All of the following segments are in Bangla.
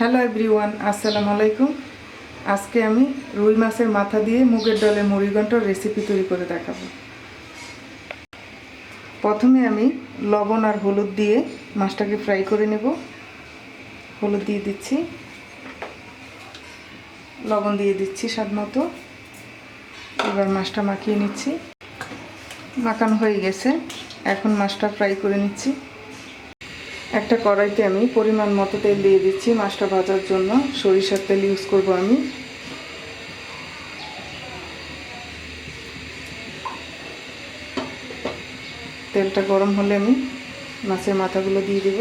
হ্যালো এভরিওয়ান, আসসালামু আলাইকুম। আজকে আমি রুই মাছের মাথা দিয়ে মুগের ডালের মুড়িঘণ্টর রেসিপি তৈরি করে দেখাবো। প্রথমে আমি লবণ আর হলুদ দিয়ে মাছটাকে ফ্রাই করে নেব। হলুদ দিয়ে দিচ্ছি। লবণ দিয়ে দিচ্ছি স্বাদ মতো। এবার মাছটা মাখিয়ে নিচ্ছি। মাখানো হয়ে গেছে। এখন মাছটা ফ্রাই করে নিচ্ছি। একটা কড়াইতে আমি পরিমাণ মতো তেল দিয়ে দিচ্ছি মাছটা ভাজার জন্য। সরিষার তেল ইউজ করব আমি। তেলটা গরম হলে আমি মাছের মাথাগুলো দিয়ে দেব।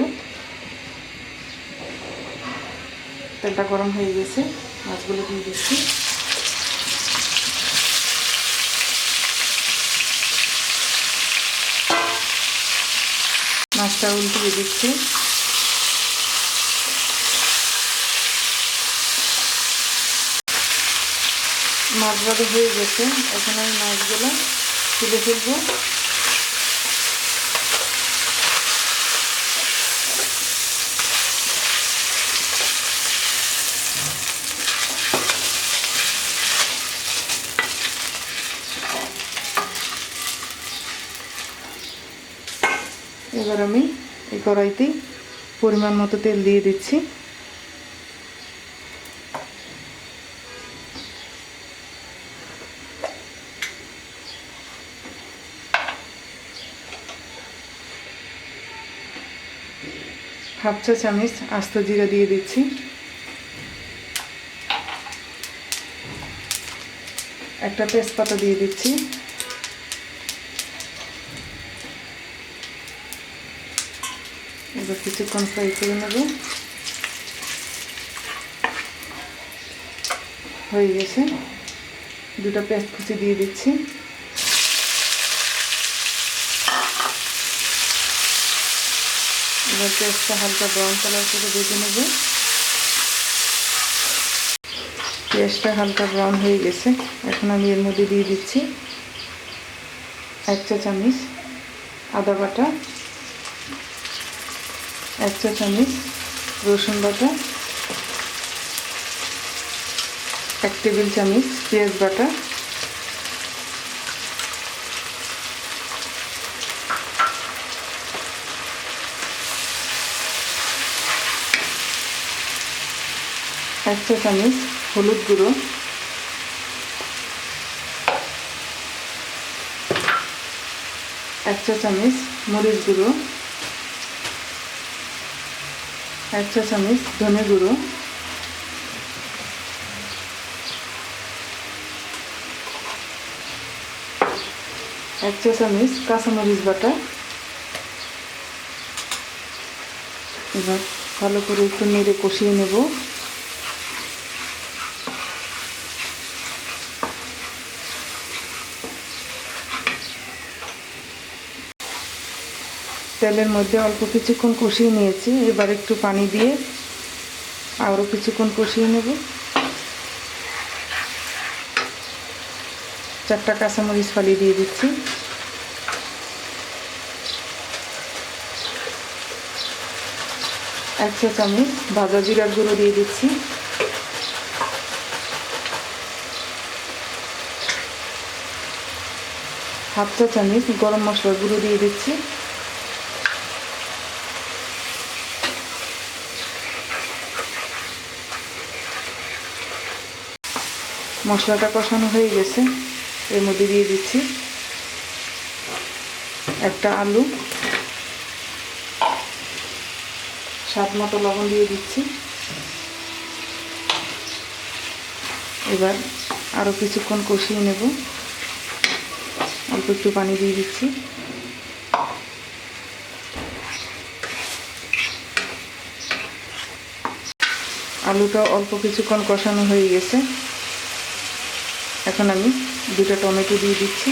তেলটা গরম হয়ে গেছে, মাছগুলো দিয়ে দিচ্ছি। মাছটা উল্টিয়ে দিচ্ছি। মাছ ভাজা হয়ে গেছে। এখন আমি মাছগুলো তুলে ফেলব। এবার আমি এই কড়াইতে পরিমাণ মতো তেল দিয়ে দিচ্ছি। হাফ চা চামচ আস্ত জিরা দিয়ে দিচ্ছি। একটা তেজপাতা দিয়ে দিচ্ছি। এবার কিছুক্ষণ ফ্রাই করে নেব। হয়ে গেছে। দুটো পেঁয়াজ কুচি দিয়ে দিচ্ছি। এবার পেঁয়াজটা হালকা ব্রাউন কালার করে ভেজে নেব। পেঁয়াজটা হালকা ব্রাউন হয়ে গেছে। এখন আমি এর মধ্যে দিয়ে দিচ্ছি এক চা চামচ আদা বাটা। এক চা চামচ রসুন বাটা, এক টেবিল চামচ পেঁয়াজ বাটা, এক চা চামচ হলুদ গুঁড়ো, এক চা চামচ মরিচ গুঁড়ো এক চা চামচ ধনে গুঁড়ো। এক চা চামচ কাঁচামরিচ বাটা। এবার ভালো করে একটু নেড়ে কষিয়ে নেব। তেলের মধ্যে অল্প কিছুক্ষণ কষিয়ে নিয়েছি। এবার একটু পানি দিয়ে আরও কিছুক্ষণ কষিয়ে নেব। চারটা কাঁচামরিচ ফালি দিয়ে দিচ্ছি। এক চা চামচ ভাজা জিরার গুঁড়ো দিয়ে দিচ্ছি। হাফ চা চামচ গরম মশলার গুঁড়ো দিয়ে দিচ্ছি। মশলাটা কষানো হয়ে গেছে। এর মধ্যে দিয়ে দিচ্ছি একটা আলু। স্বাদ মতো লবণ দিয়ে দিচ্ছি। এবার আরও কিছুক্ষণ কষিয়ে নেব। অল্প একটু পানি দিয়ে দিচ্ছি। আলুটা অল্প কিছুক্ষণ কষানো হয়ে গেছে। এখন আমি দুটো টমেটো দিয়ে দিচ্ছি।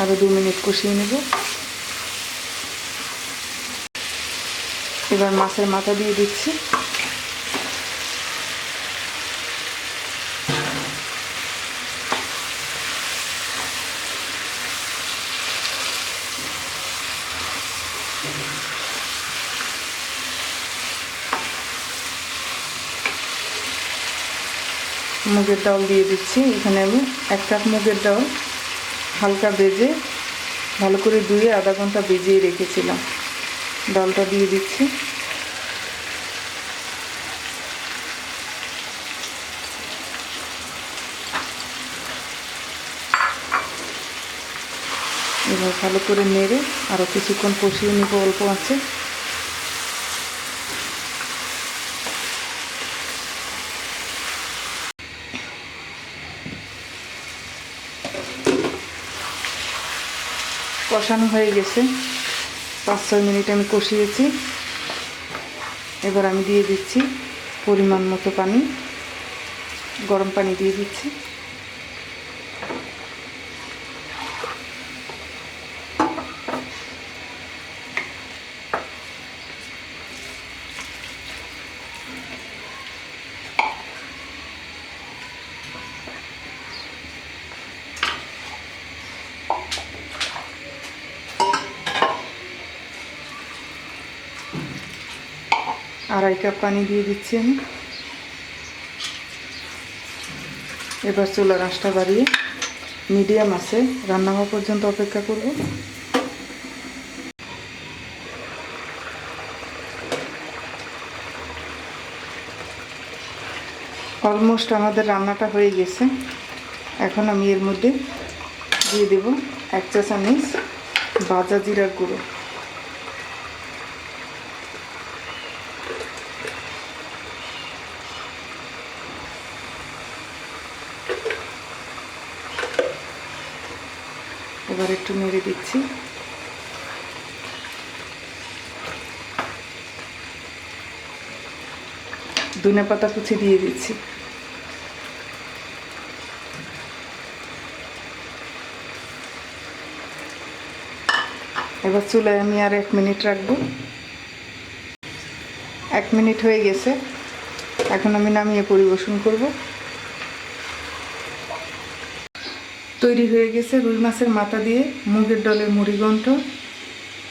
আরও দু মিনিট কষিয়ে নেব। এবার মাছের মাথা দিয়ে দিচ্ছি। মুগের ডাল দিয়ে দিচ্ছি। এখানে আমি এক কাপ মুগের ডাল হালকা বেজে ভালো করে ধুয়ে আধা ঘণ্টা ভিজিয়ে রেখেছিলাম। ডালটা দিয়ে দিচ্ছি। এবার ভালো করে নেড়ে আরও কিছুক্ষণ কষিয়ে নিব, অল্প আছে। কষানো হয়ে গেছে। পাঁচ, ছয় মিনিট আমি কষিয়েছি। এবার আমি দিয়ে দিচ্ছি পরিমাণ মতো পানি। গরম পানি দিয়ে দিচ্ছি। আড়াই কাপ পানি দিয়ে দিচ্ছি আমি। এবার চুলার আঁচটা বাড়িয়ে মিডিয়াম আছে। রান্না হওয়া পর্যন্ত অপেক্ষা করব। অলমোস্ট আমাদের রান্নাটা হয়ে গেছে। এখন আমি এর মধ্যে দিয়ে দেব এক চা চামচ ভাজা জিরার গুঁড়ো। এবার একটু নেড়ে দিচ্ছি। ধনে পাতা কুচি দিয়ে দিচ্ছি। এবার চুলায় আমি আর এক মিনিট রাখব। এক মিনিট হয়ে গেছে। এখন আমি নামিয়ে পরিবেশন করব। তৈরি হয়ে গেছে রুই মাছের মাথা দিয়ে, মুগের ডলের মুড়িঘণ্ট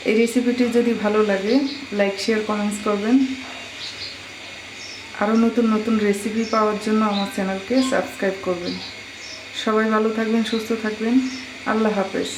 এই রেসিপিটি যদি ভালো লাগে লাইক শেয়ার কমেন্টস করবেন। আরও নতুন নতুন রেসিপি পাওয়ার জন্য আমার চ্যানেলকে সাবস্ক্রাইব করবেন। সবাই ভালো থাকবেন, সুস্থ থাকবেন। আল্লাহ হাফেজ।